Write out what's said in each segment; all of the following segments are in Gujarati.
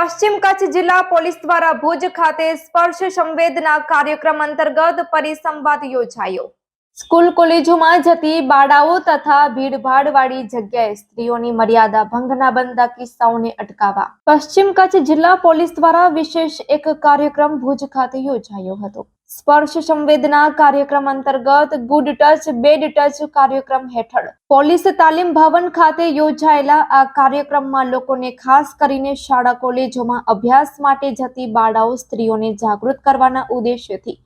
પશ્ચિમ કચ્છ જિલ્લા પોલીસ દ્વારા ભુજ ખાતે સ્પર્શ સંવેદના કાર્યક્રમ અંતર્ગત પરિસંવાદ યોજાયો. સ્કૂલ કોલેજોમાં જતી બાળાઓ તથા ભીડભાડવાળી જગ્યાએ સ્ત્રીઓની મર્યાદા ભંગના બનતા કિસ્સાઓને અટકાવવા. પશ્ચિમ કચ્છ જિલ્લા પોલીસ દ્વારા વિશેષ એક કાર્યક્રમ ભુજ ખાતે યોજાયો હતો. સ્પર્શ સંવેદના કાર્યક્રમ અંતર્ગત ગુડ ટચ, બેડ ટચ કાર્યક્રમ હેઠળ. પોલીસ તાલીમ ભવન ખાતે યોજાયેલા આ કાર્યક્રમમાં લોકોને ખાસ કરીને શાળા કોલેજોમાં અભ્યાસ માટે જતી બાળાઓ સ્ત્રીઓને જાગૃત કરવાના ઉદ્દેશ્યથી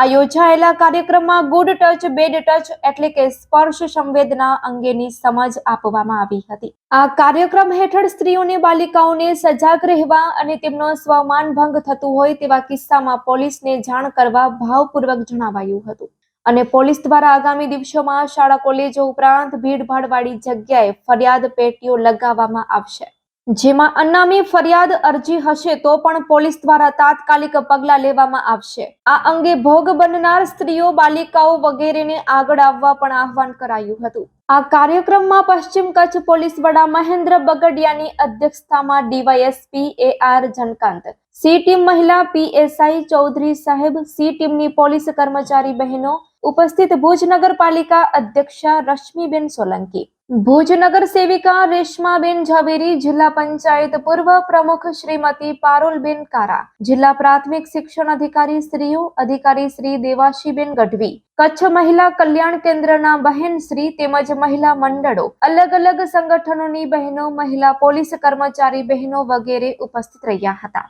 આ યોજાયેલા કાર્યક્રમમાં ગુડ ટચ બેડ ટચ એટલે કે સ્પર્શ સંવેદના અંગેની સમજ આપવામાં આવી હતી. આ કાર્યક્રમ હેઠળ સ્ત્રીઓને, બાલિકાઓને સજાગ રહેવા અને તેમનો સ્વમાન ભંગ થતું હોય તેવા કિસ્સામાં પોલીસને જાણ કરવા ભાવપૂર્વક જણાવાયું હતું. અને પોલીસ દ્વારા આગામી દિવસોમાં શાળા, કોલેજો ઉપરાંત ભીડભાડવાળી જગ્યાએ ફરિયાદ પેટીઓ લગાવવામાં આવશે. જેમાં અનામી ફરિયાદ અરજી હશે તો પણ પોલીસ દ્વારા તાત્કાલિક પગલાં લેવામાં આવશે. આ અંગે ભોગ બનનાર સ્ત્રીઓ, બાલિકાઓ વગેરેને આગળ આવવા પણ આહવાન કરાયું હતું. આ કાર્યક્રમમાં પશ્ચિમ કચ્છ પોલીસ વડા મહેન્દ્ર બગડિયાની અધ્યક્ષતામાં DYSP A R Jankant, C team મહિલા પીએસઆઈ ચૌધરી સાહેબ, સી ટીમની પોલીસ કર્મચારી બહેનો, ઉપસ્થિત ભુજ નગરપાલિકા અધ્યક્ષા રશ્મિબેન સોલંકી. ભુજ નગર સેવિકા રેશમાબેન ઝવેરી, જિલ્લા પંચાયત પૂર્વ પ્રમુખ શ્રીમતી પારુલબેન કારા, જિલ્લા પ્રાથમિક શિક્ષણ અધિકારી શ્રીઓ અધિકારી શ્રી દેવાશીબેન ગઢવી, કચ્છ મહિલા કલ્યાણ કેન્દ્રના બહેન શ્રી તેમજ મહિલા મંડળો, અલગ અલગ સંગઠનોની બહેનો, મહિલા પોલીસ કર્મચારી બહેનો વગેરે ઉપસ્થિત રહ્યા હતા.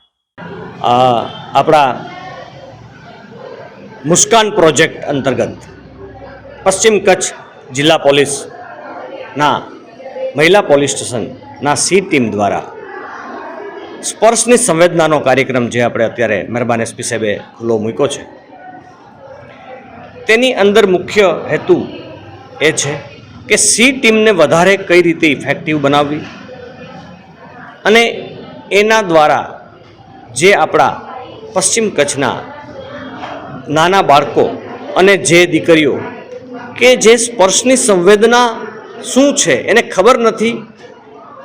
આપણા મુસ્કાન પ્રોજેક્ટ અંતર્ગત પશ્ચિમ કચ્છ જિલ્લા પોલીસના મહિલા પોલીસ સ્ટેશનના સી ટીમ દ્વારા. સ્પર્શની સંવેદનાનો કાર્યક્રમ જે આપણે અત્યારે મહેરબાન એસપી સાહેબે ખુલ્લો મૂક્યો છે. તેની અંદર મુખ્ય હેતુ એ છે કે સી ટીમને વધારે કઈ રીતે ઇફેક્ટિવ બનાવવી અને એના દ્વારા જે આપણા પશ્ચિમ કચ્છના નાના બાળકો અને જે દીકરીઓ કે જે સ્પર્શની સંવેદના શું છે? એને ખબર નથી.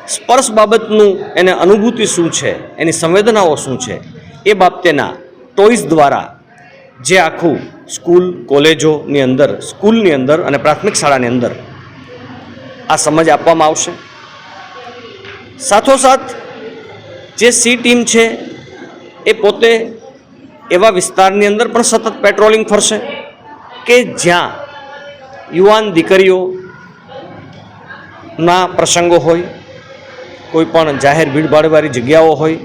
સ્પર્શ બાબતનું એને અનુભૂતિ શું છે? એની સંવેદનાઓ શું છે? એ બાબતેના ટોઈસ દ્વારા જે આખું સ્કૂલ, કોલેજોની અંદર, સ્કૂલની અંદર અને પ્રાથમિક શાળાની અંદર આ સમજ આપવામાં આવશે. સાથોસાથ જે સી ટીમ છે એ પોતે એવા વિસ્તારની અંદર પણ સતત પેટ્રોલિંગ ફરશે કે જ્યાં યુવાન દીકરીઓના પ્રસંગો હોય, કોઈ પણ જાહેર ભીડભાડવાળી જગ્યાઓ હોય,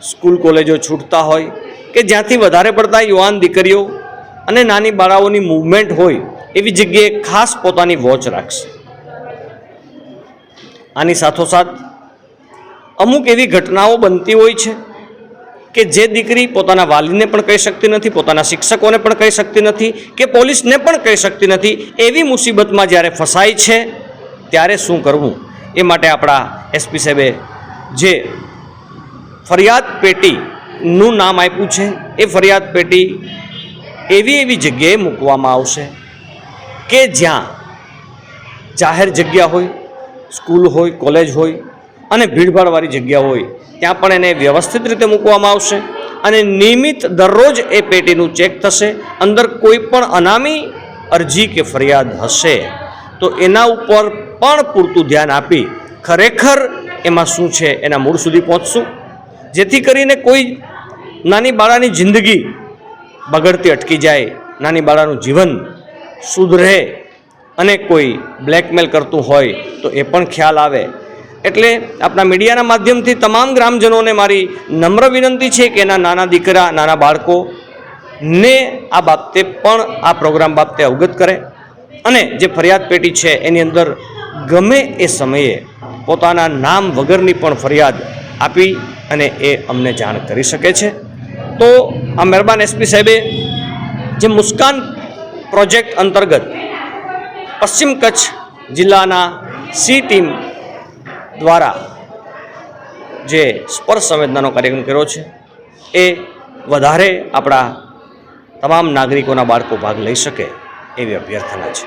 સ્કૂલ કોલેજો છૂટતા હોય કે જ્યાંથી વધારે પડતા યુવાન દીકરીઓ અને નાની બાળાઓની મૂવમેન્ટ હોય, એવી જગ્યાએ ખાસ પોતાની વોચ રાખશે. આની સાથોસાથ અમુક એવી ઘટનાઓ બનતી હોય છે કે જે દીકરી પોતાના વાલીને પણ કહી શકતી નથી, પોતાના શિક્ષકોને પણ કહી શકતી નથી, કે પોલીસને પણ કહી શકતી નથી, એવી મુસીબતમાં જ્યારે ફસાય છે ત્યારે શું કરવું? એ માટે આપણા એસપી સાહેબે જે ફરિયાદ પેટીનું નામ આપ્યું છે, એ ફરિયાદ પેટી એવી એવી જગ્યાએ મૂકવામાં આવશે કે જ્યાં જાહેર જગ્યા હોય, સ્કૂલ હોય, કોલેજ હોય અને ભીડભાડવાળી જગ્યા હોય, ત્યાં પણ એને વ્યવસ્થિત રીતે મૂકવામાં આવશે અને નિયમિત દરરોજ એ પેટીનું ચેક થશે, અંદર કોઈ પણ અનામી અરજી કે ફરિયાદ હશે. તો એના ઉપર પણ પૂરતું ધ્યાન આપી ખરેખર એમાં શું છે એના મૂળ સુધી પહોંચશું. જેથી કરીને કોઈ નાની બાળાની જિંદગી બગડતી અટકી જાય, નાની બાળાનું જીવન સુધરે અને કોઈ બ્લેકમેલ કરતું હોય તો એ પણ ખ્યાલ આવે. એટલે આપણા મીડિયાના માધ્યમથી તમામ ગ્રામજનોને મારી નમ્ર વિનંતી છે કે એના નાના દીકરા, નાના બાળકો ને આ બાબતે પણ આ પ્રોગ્રામ બાબતે અવગત કરે. અને જે ફરિયાદ પેટી છે એની અંદર ગમે એ સમયે પોતાના નામ વગરની પણ ફરિયાદ આપી અને એ અમને જાણ કરી શકે છે. તો આ મહેરબાન એસપી સાહેબે જે મુસ્કાન પ્રોજેક્ટ અંતર્ગત પશ્ચિમ કચ્છ જિલ્લાના સી ટીમ દ્વારા જે સ્પર્શ સંવેદનાનો કાર્યક્રમ કર્યો છે, એ વધારે આપણા તમામ નાગરિકોના બાળકો ભાગ લઈ શકે. એવી અભ્યર્થના છે.